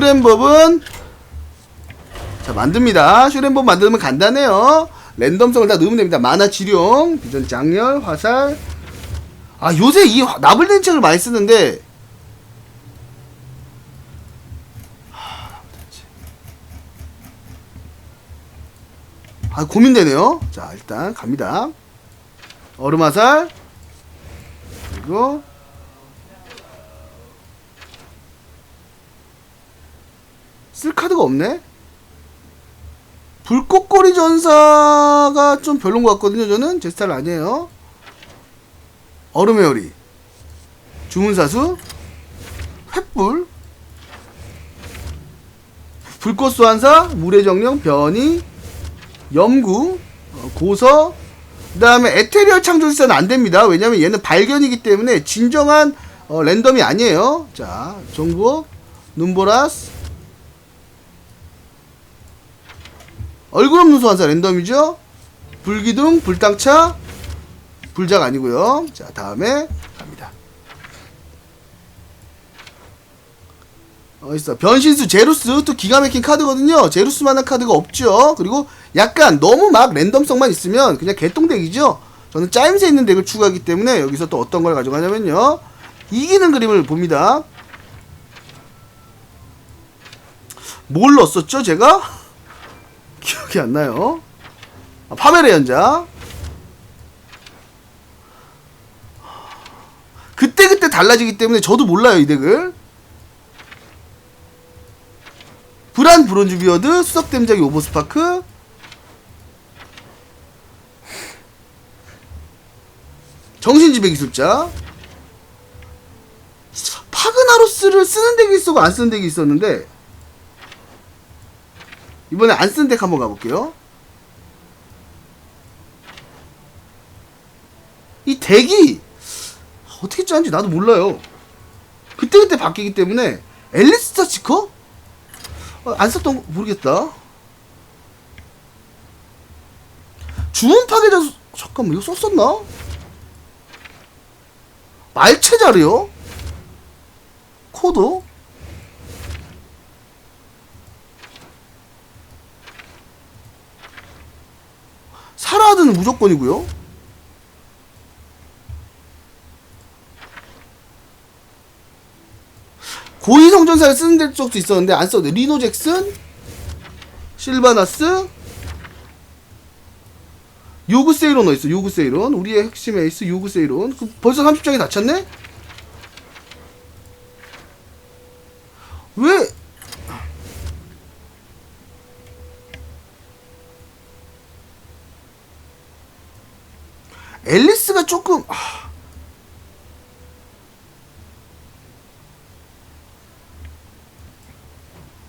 슈렘법은 자 만듭니다. 슈렘법 만들면 간단해요. 랜덤성을 다 넣으면 됩니다. 만화 지룡, 비전 장렬, 화살. 아 요새 이 화- 나불된 책을 많이 쓰는데 아 고민되네요. 자 일단 갑니다. 얼음화살 그리고 쓸 카드가 없네. 불꽃꼬리 전사가 좀 별론 것 같거든요. 저는 제 스타일 아니에요. 얼음의 요리, 주문사수, 횃불, 불꽃 소환사, 물의 정령, 변이, 염구, 어, 고서, 그 다음에 에테리얼 창조술사는 안 됩니다. 왜냐면 얘는 발견이기 때문에 진정한 어, 랜덤이 아니에요. 자, 정부, 눈보라스, 얼굴 없는 소환사 랜덤이죠. 불기둥, 불당차, 불작 아니고요. 자, 다음에 갑니다. 어 있어. 변신수 제루스 또 기가 막힌 카드거든요. 제루스만한 카드가 없죠. 그리고 약간 너무 막 랜덤성만 있으면 그냥 개똥덱이죠. 저는 짜임새 있는 덱을 추구하기 때문에 여기서 또 어떤 걸 가져가냐면요. 이기는 그림을 봅니다. 뭘 넣었었죠, 제가? 기억이 안 나요. 아, 파멸의 연자. 그때그때 달라지기 때문에 저도 몰라요, 이 덱을. 불안 브론즈 비어드, 수석 댐작이 오버스파크. 정신지배 기술자. 파그나로스를 쓰는 덱이 있었고 안 쓰는 덱이 있었는데 이번에 안 쓴 덱 한번 가볼게요. 이 덱이 어떻게 짜는지 나도 몰라요. 그때그때 바뀌기 때문에 앨리스타 치커? 어, 안 썼던 거 모르겠다. 주문 파괴자 수- 잠깐만 이거 썼었나? 말체 자리요? 코드? 사라드는 무조건이고요. 고위 성전사를 쓰는 적도 있었는데 안 써도 돼. 리노 잭슨, 실바나스, 요구 세이론 어딨어? 요구 세이론. 우리의 핵심 에이스 요구 세이론. 그 벌써 30장이 다 찼네? 왜 앨리스가 조금 아.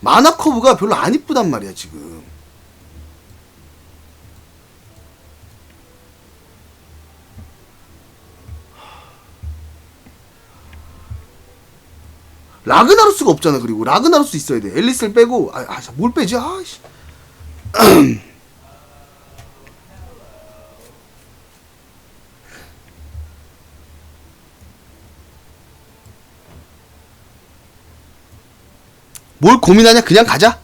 만화 커브가 별로 안 이쁘단 말이야 지금. 라그나로스가 없잖아 그리고. 라그나로스 있어야 돼. 앨리스를 빼고. 아, 아, 뭘 빼지? 아씨 고민하냐? 그냥 가자.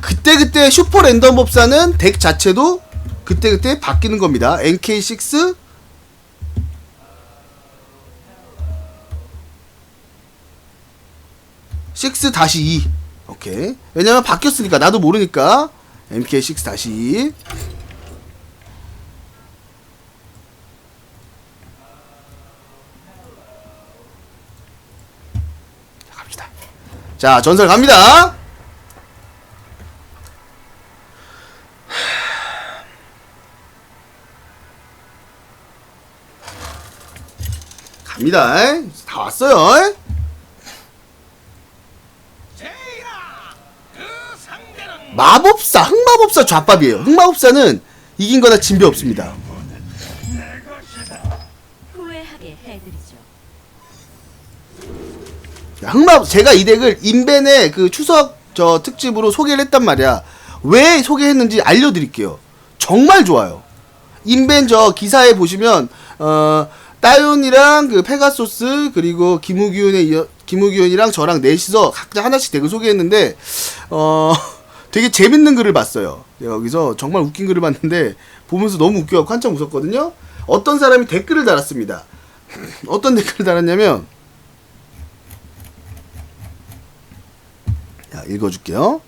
그때그때 슈퍼 랜덤 법사는 덱 자체도 그때그때 바뀌는 겁니다. NK6 6 다시 2 오케이. 왜냐면 바뀌었으니까. 나도 모르니까. MK6 자 전설 갑니다 갑니다 다 왔어요 마법사, 흑마법사 좌밥이에요. 흑마법사는 이긴 거나 진배 없습니다. 후회하게 해드리죠. 야, 흑마 제가 이 덱을 인벤의 그 추석 저 특집으로 소개를 했단 말이야. 왜 소개했는지 알려드릴게요. 정말 좋아요. 인벤 저 기사에 보시면 어 따윤이랑 그 페가소스 그리고 김우균의 이어, 김우기 의원이랑 저랑 넷이서 각자 하나씩 덱을 소개했는데 어 되게 재밌는 글을 봤어요. 내가 여기서 정말 웃긴 글을 봤는데 보면서 너무 웃겨갖고 한참 웃었거든요. 어떤 사람이 댓글을 달았습니다. 어떤 댓글을 달았냐면 자 읽어줄게요.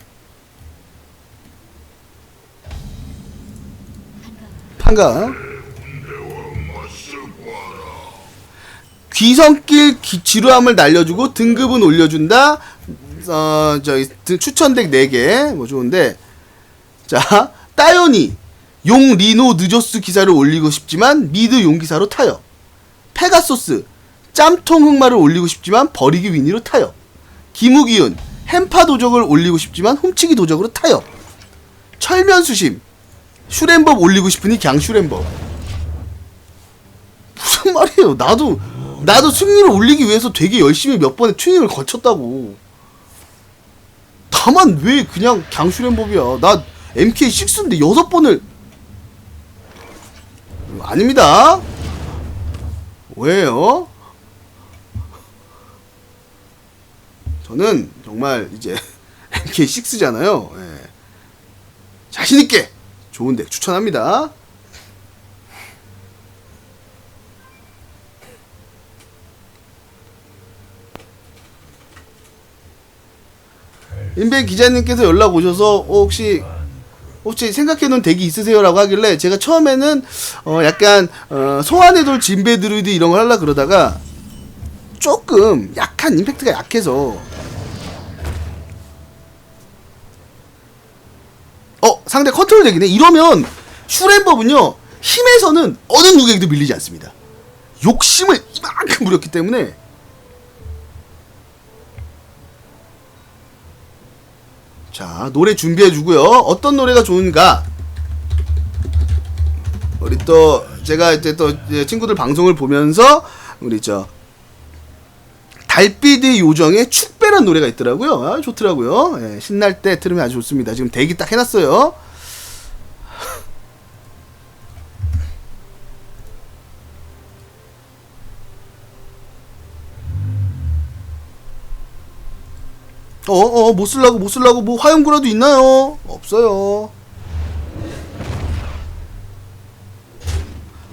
판가 귀성길 기- 지루함을 날려주고 등급은 올려준다. 어, 저기 드- 추천덱 4개 뭐 좋은데 자 따요니 용 리노 느조스 기사를 올리고 싶지만 미드 용 기사로 타요. 페가소스 짬통 흑마를 올리고 싶지만 버리기 위니로 타요. 김우기훈 햄파 도적을 올리고 싶지만 훔치기 도적으로 타요. 철면수심. 슈렘법 올리고 싶으니 그냥 슈렘법. 무슨 말이에요? 나도 나도 승리를 올리기 위해서 되게 열심히 몇 번의 튜닝을 거쳤다고. 다만 왜 그냥 슈렘법이야? 나 MK6인데 여섯 번을. 아닙니다. 왜요? 저는 정말 이제 MK6잖아요 예. 자신있게 좋은 덱 추천합니다. 인벤 기자님께서 연락 오셔서 어, 혹시 혹시 생각해놓은 덱이 있으세요라고 하길래 제가 처음에는 어 약간 어 소환의 돌 진배 드루이드 이런 걸 하려 그러다가 조금 약한 임팩트가 약해서 어 상대 컨트롤 덱이네. 이러면 슈렘법은요 힘에서는 어느 누구에게도 밀리지 않습니다. 욕심을 이만큼 부렸기 때문에. 자 노래 준비해주고요. 어떤 노래가 좋은가? 우리 또 제가 이제 또 친구들 방송을 보면서 우리 저 달빛의 요정의 축 배란 노래가 있더라고요. 아, 좋더라고요. 예, 신날 때 들으면 아주 좋습니다. 지금 대기 딱 해놨어요. 어, 어, 못 쓸라고, 못 쓸라고, 뭐, 화염구라도 있나요? 없어요.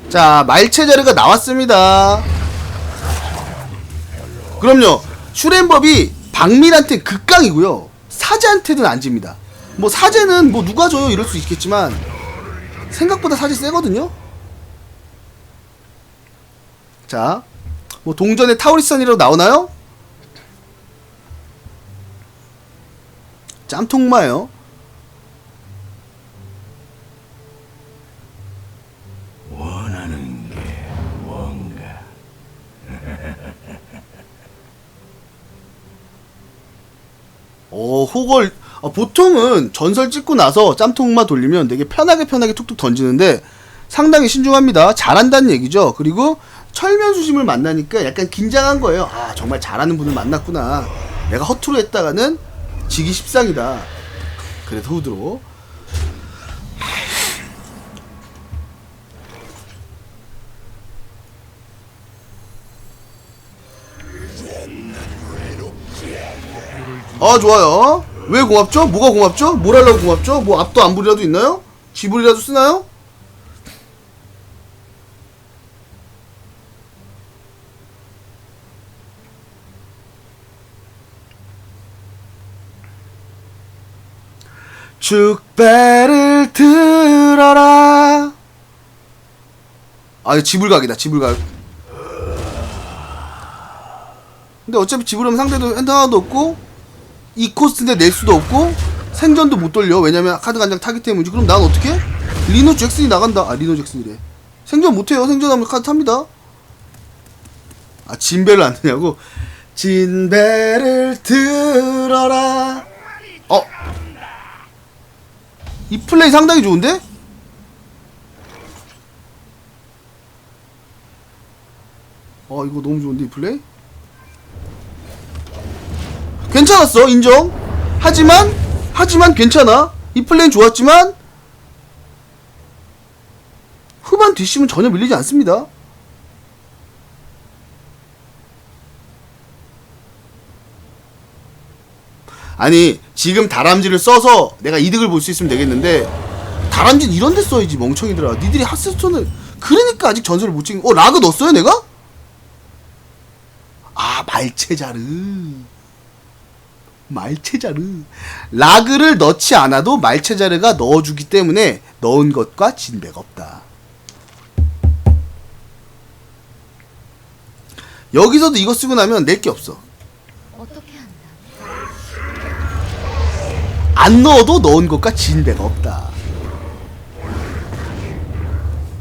자, 말체 자료가 나왔습니다. 그럼요. 슈렘법이 박밀한테 극강이고요. 사제한테는 안 집니다. 뭐 사제는 뭐 누가 줘요 이럴 수 있겠지만 생각보다 사제 세거든요. 자, 뭐 동전의 타우리선이라고 나오나요? 짬통마요. 어, 호걸 어, 보통은 전설 찍고 나서 짬통만 돌리면 되게 편하게 편하게 툭툭 던지는데 상당히 신중합니다. 잘한다는 얘기죠. 그리고 철면 수심을 만나니까 약간 긴장한 거예요. 아, 정말 잘하는 분을 만났구나. 내가 허투루 했다가는 지기 십상이다. 그래서 후드로. 아 좋아요 왜 고맙죠? 뭐가 고맙죠? 뭘 하려고 고맙죠? 뭐 앞도 안 부리라도 있나요? 지불이라도 쓰나요? 축배를 들어라 아 지불각이다 지불각 근데 어차피 지불하면 상대도 핸드 하나도 없고 이 코스트인데 낼 수도 없고 생전도 못 돌려 왜냐면 카드 간장 타기 때문이지 그럼 난 어떻게? 리노 잭슨이 나간다 아 리노 잭슨이래 생전 못해요 생전하면 카드 탑니다 아 진배를 안 되냐고 진배를 들어라 어? 이 플레이 상당히 좋은데? 어 이거 너무 좋은데 이 플레이? 괜찮았어 인정. 하지만 하지만 괜찮아. 이 플레이는 좋았지만 후반 뒷심은 전혀 밀리지 않습니다. 아니 지금 다람쥐를 써서 내가 이득을 볼 수 있으면 되겠는데 다람쥐는 이런 데 써야지 멍청이들아. 니들이 하스스톤을 그러니까 아직 전설을 못 찍은 어 라그 넣었어요 내가? 아 말체자르 말체자르 라그를 넣지 않아도 말체자르가 넣어주기 때문에 넣은 것과 진배가 없다 여기서도 이거 쓰고 나면 낼 게 없어 어떻게? 안 넣어도 넣은 것과 진배가 없다.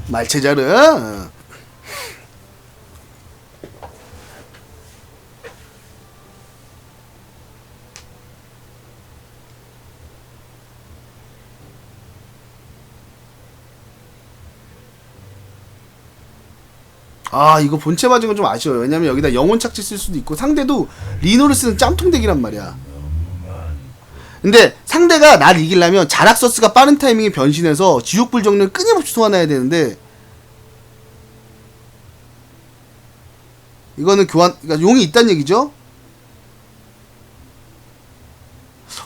말체자르. 아 이거 본체 맞은 건 좀 아쉬워요. 왜냐면 여기다 영혼 착지 쓸 수도 있고 상대도 리노를 쓰는 짬통 덱이란 말이야. 근데 상대가 날 이기려면 자락서스가 빠른 타이밍에 변신해서 지옥불 정리를 끊임없이 소환해야 되는데 이거는 교환 그러니까 용이 있단 얘기죠?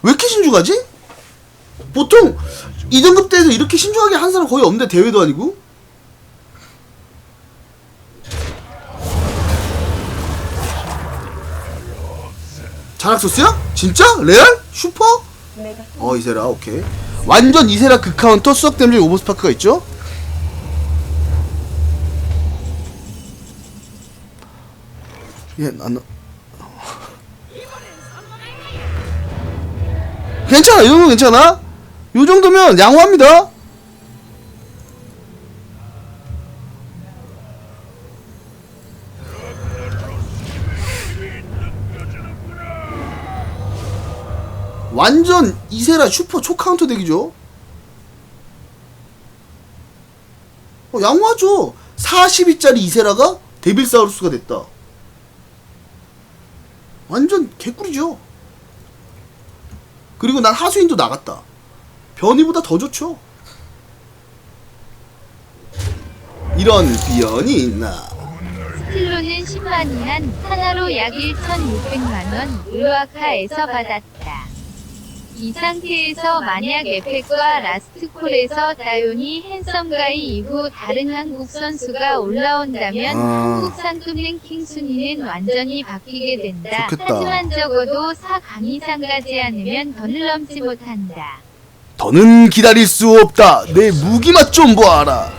왜 이렇게 신중하지? 보통 2등급 때에서 이렇게 신중하게 한 사람 거의 없는데 대회도 아니고 자락서스야? 진짜? 레알? 슈퍼? 어 이세라 오케이 완전 이세라 그 카운터 수석 댐중 오버스파크가 있죠 얘안 괜찮아 이 정도 괜찮아 요 정도면 양호합니다 완전 이세라 슈퍼 초카운터 덱이죠. 어, 양호하죠. 42짜리 이세라가 데빌사우루스가 됐다. 완전 개꿀이죠. 그리고 난 하수인도 나갔다. 변이보다 더 좋죠. 이런 비연이 있나. 스틸로는 10만 이한 하나로 약 1,600만원 울와카에서 받았다. 이 상태에서 만약 에펙과 라스트콜에서 다요니 핸섬가이 이후 다른 한국 선수가 올라온다면 아. 한국 상급 랭킹 순위는 완전히 바뀌게 된다. 좋겠다. 하지만 적어도 4강 이상 가지 않으면 더는 넘지 못한다. 더는 기다릴 수 없다. 내 무기 맛 좀 보아라.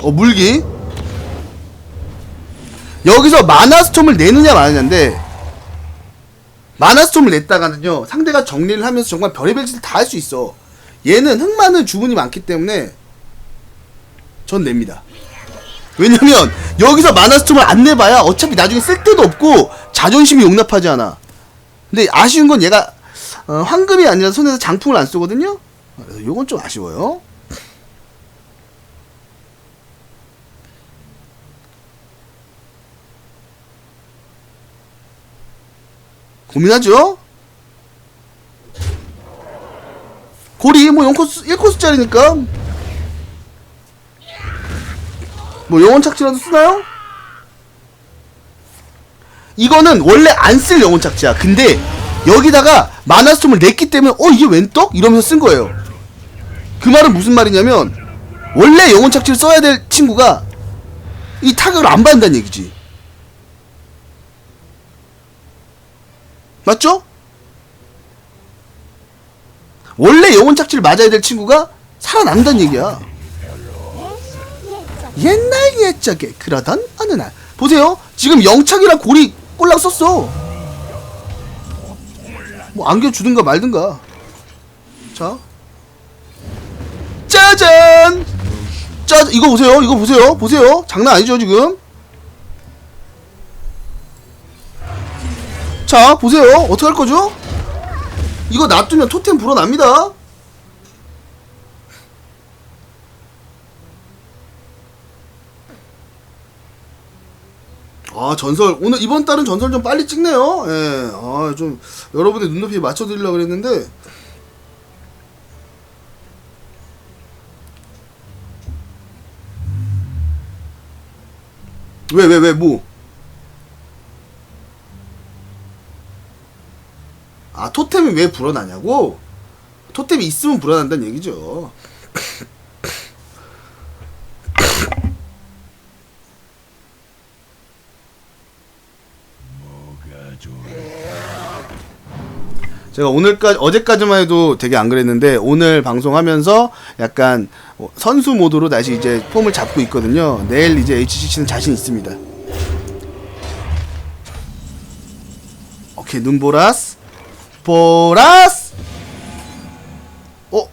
어 물기 여기서 마나 스톰을 내느냐 마느냐인데 마나스톰을 냈다가는요 상대가 정리를 하면서 정말 별의별 짓을 다 할 수 있어. 얘는 흑마는 주문이 많기 때문에 전 냅니다. 왜냐면 여기서 마나스톰을 안 내봐야 어차피 나중에 쓸데도 없고 자존심이 용납하지 않아. 근데 아쉬운 건 얘가 어, 황금이 아니라 손에서 장풍을 안 쓰거든요? 그래서 요건 좀 아쉬워요 고민하죠? 고리 뭐 0코스 1코스짜리니까 뭐 영혼 착지라도 쓰나요? 이거는 원래 안 쓸 영혼 착지야 근데 여기다가 마나스톰을 냈기 때문에 어 이게 웬 떡? 이러면서 쓴 거예요 그 말은 무슨 말이냐면 원래 영혼 착지를 써야 될 친구가 이 타격을 안 받는다는 얘기지 맞죠? 원래 영혼 착지를 맞아야 될 친구가 살아난다는 얘기야. 옛날 옛적에 그러던 어느 날 보세요. 지금 영착이랑 고리 꼴랑 썼어. 뭐 안겨 주든가 말든가. 자, 짜잔. 짜 이거 보세요. 이거 보세요. 보세요. 장난 아니죠 지금. 자 보세요. 어떻게 할 거죠? 이거 놔두면 토템 불어납니다. 아 전설. 오늘 이번 달은 전설 좀 빨리 찍네요. 예 아 좀 여러분의 눈높이에 맞춰드리려고 그랬는데. 왜 왜 왜 뭐? 아 토템이 왜 불어나냐고? 토템이 있으면 불어난다는 얘기죠. 제가 오늘까지 어제까지만 해도 되게 안 그랬는데 오늘 방송하면서 약간 선수 모드로 다시 이제 폼을 잡고 있거든요. 내일 이제 HCC는 자신 있습니다. 오케이 눈보라스 보라스 어?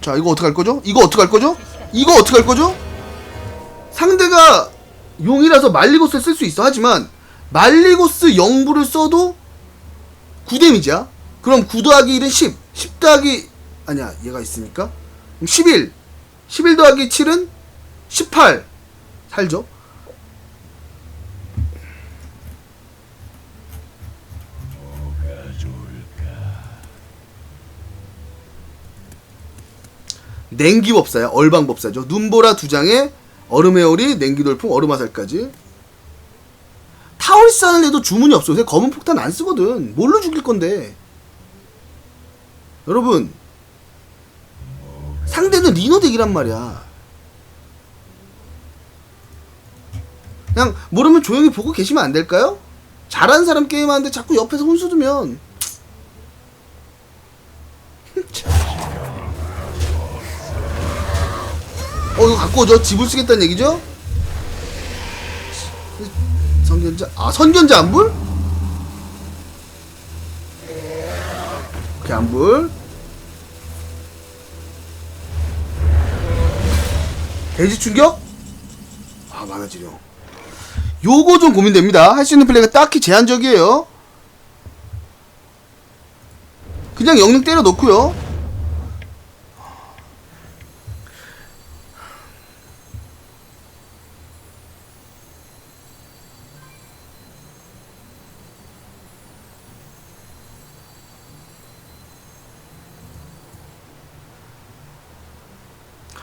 자 이거 어떻게 할 거죠? 이거 어떻게 할 거죠? 이거 어떻게 할 거죠? 상대가 용이라서 말리고스를 쓸수 있어 하지만 말리고스 영부를 써도 9데미지야 그럼 9 더하기 1은 10 10 더하기 아니야 얘가 있으니까 그럼 11 11 더하기 7은 18 살죠 뭐가 좋을까? 냉기법사야 얼방법사죠. 눈보라 두 장에 얼음의 오리 냉기돌풍 얼음화살까지. 하는 애도 주문이 없어 요새 검은 폭탄 안 쓰거든. 뭘로 죽일 건데? 여러분 상대는 리노 덱이란 말이야. 그냥 모르면 조용히 보고 계시면 안 될까요? 잘하는 사람 게임하는데 자꾸 옆에서 혼수 두면 어 이거 갖고 오죠 집을 쓰겠다는 얘기죠? 선견자 아 선견자 안불? 오케이 안불 대지 충격? 아 많아지려 요거 좀 고민됩니다 할 수 있는 플레이가 딱히 제한적이에요 그냥 영능 때려 놓고요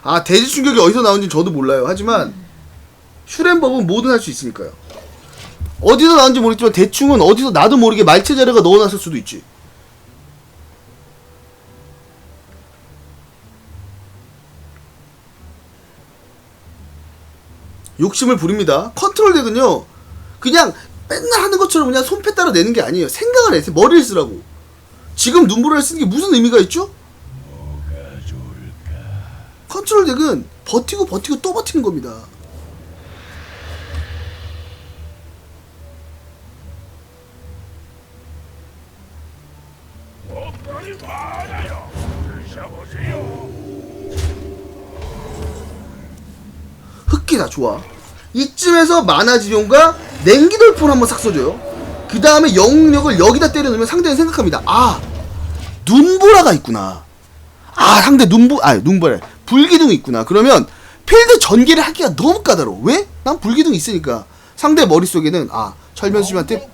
아 대지 충격이 어디서 나온지 저도 몰라요. 하지만 슈렌법은 뭐든 할 수 있으니까요. 어디서 나온지 모르겠지만 대충은 어디서 나도 모르게 말체 자료가 넣어놨을 수도 있지. 욕심을 부립니다. 컨트롤 덱은요, 그냥 맨날 하는 것처럼 그냥 손패 따라 내는 게 아니에요. 생각을 해서 머리를 쓰라고. 지금 눈보라를 쓰는 게 무슨 의미가 있죠? 컨트롤 덱은 버티고 버티고 또 버티는 겁니다. 흑기다 좋아. 이쯤에서 만화지룡과 냉기돌풍을 한번 싹 써줘요. 그 다음에 영웅력을 여기다 때려넣으면 상대는 생각합니다. 아 눈보라가 있구나. 아 상대 눈보 아 눈보라 불기둥이 있구나. 그러면 필드 전개를 하기가 너무 까다로워. 왜? 난 불기둥이 있으니까. 상대 머릿속에는 아 철면수님한테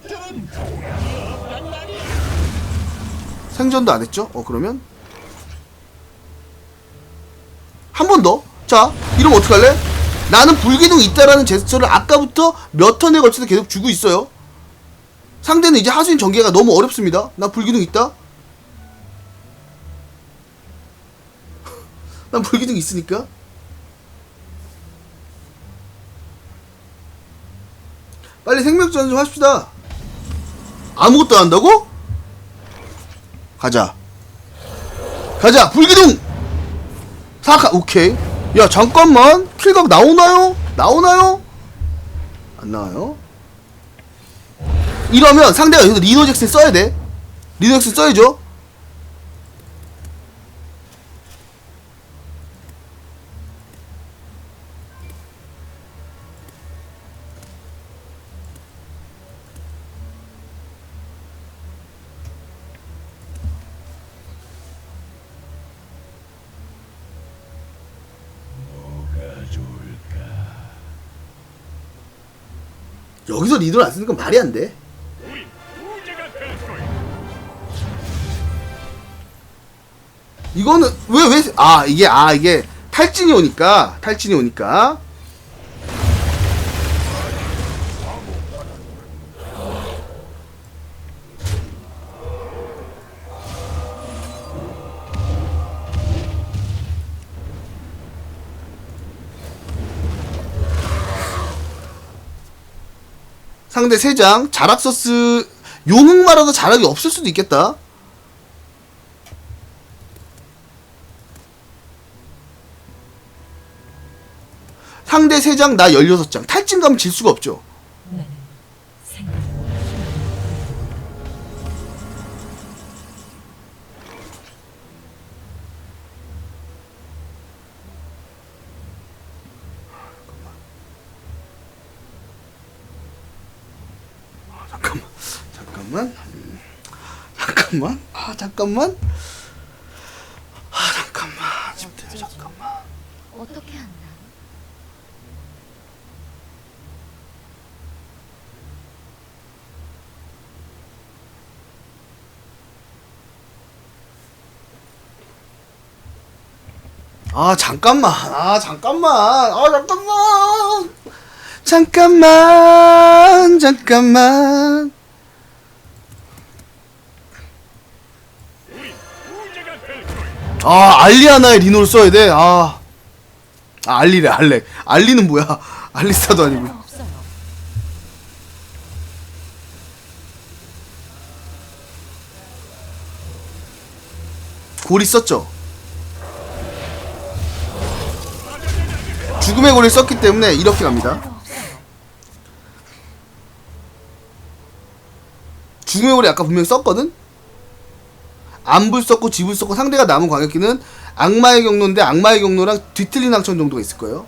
생존도 안 했죠? 어 그러면 한 번 더. 자, 이러면 어떡할래? 나는 불기둥이 있다라는 제스처를 아까부터 몇 턴에 걸쳐서 계속 주고 있어요. 상대는 이제 하수인 전개가 너무 어렵습니다. 나 불기둥 있다. 난 불기둥 있으니까. 빨리 생명전 좀 합시다. 아무것도 안 한다고? 가자. 가자. 불기둥. 사카 오케이 야 잠깐만 킬각 나오나요? 나오나요? 안 나와요 이러면 상대가 여기서 리노 잭슨 써야 돼 리노 잭슨 써야죠 여기서 리노를 안 쓰는 건 말이 될 거야. 이거는 왜 왜 아 이게 아 이게 탈진이 오니까 탈진이 오니까 상대 3장 자락서스 용흑마라도 자락이 없을 수도 있겠다. 상대 3장 나 16장. 탈진 가면 질 수가 없죠 잠깐만. 아 잠깐만. 아 잠깐만 집들 잠깐만. 어떻게 한다? 아 잠깐만. 아 잠깐만. 아 잠깐만. 잠깐만 잠깐만 우제가 될 거야. 아 알리아나의 리노를 써야 돼. 아, 아 알리래 알레. 알리는 뭐야? 알리스타도 아니고. 고리 썼죠. 죽음의 고리를 썼기 때문에 이렇게 갑니다. 죽음의 고리 아까 분명히 썼거든. 안불 썼고 지불 썼고 상대가 남은 광역기는 악마의 경로인데 악마의 경로랑 뒤틀린 항천 정도가 있을 거예요.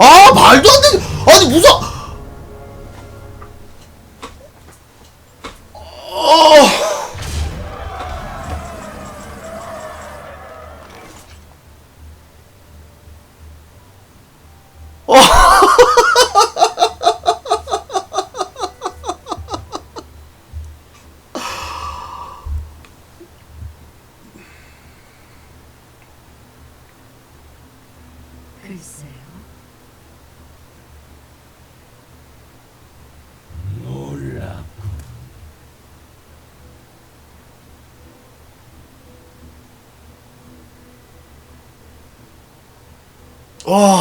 아 말도 안 돼. 아니 무서. 어. 글쎄요. 놀라. 와.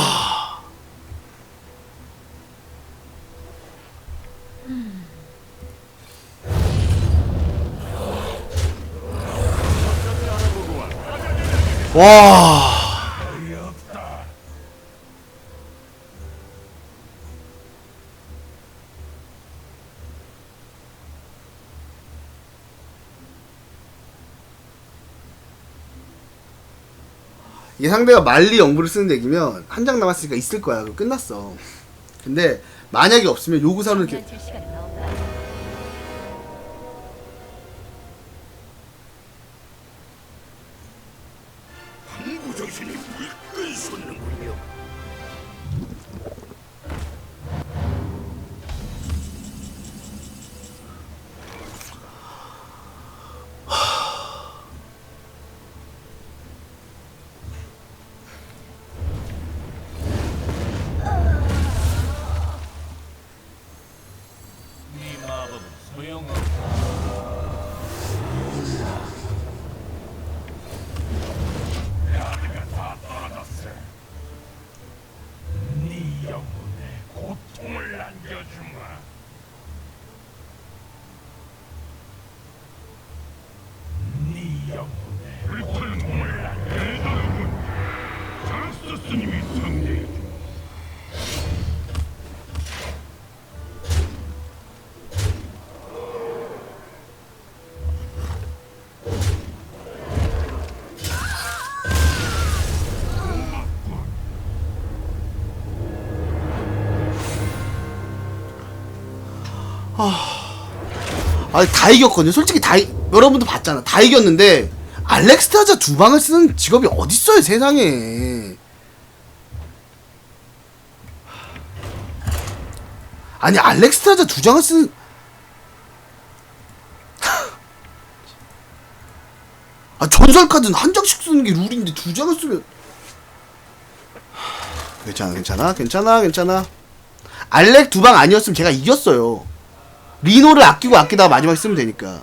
와. 이게 상대가 말리 영부를 쓰는 덱이면 한 장 남았으니까 있을 거야. 그거 끝났어. 근데 만약에 없으면 요구사는 이렇게 아니 다 이겼거든요. 솔직히 다 이- 여러분도 봤잖아. 다 이겼는데 알렉스 타자 두 방을 쓰는 직업이 어딨어요 세상에. 아니 알렉스 타자 두 장을 쓰는 아 전설 카드는 한 장씩 쓰는 게 룰인데 두 장을 쓰면 괜찮아 괜찮아 괜찮아 괜찮아 알렉 두 방 아니었으면 제가 이겼어요 리노를 아끼고 아끼다가 마지막에 쓰면 되니까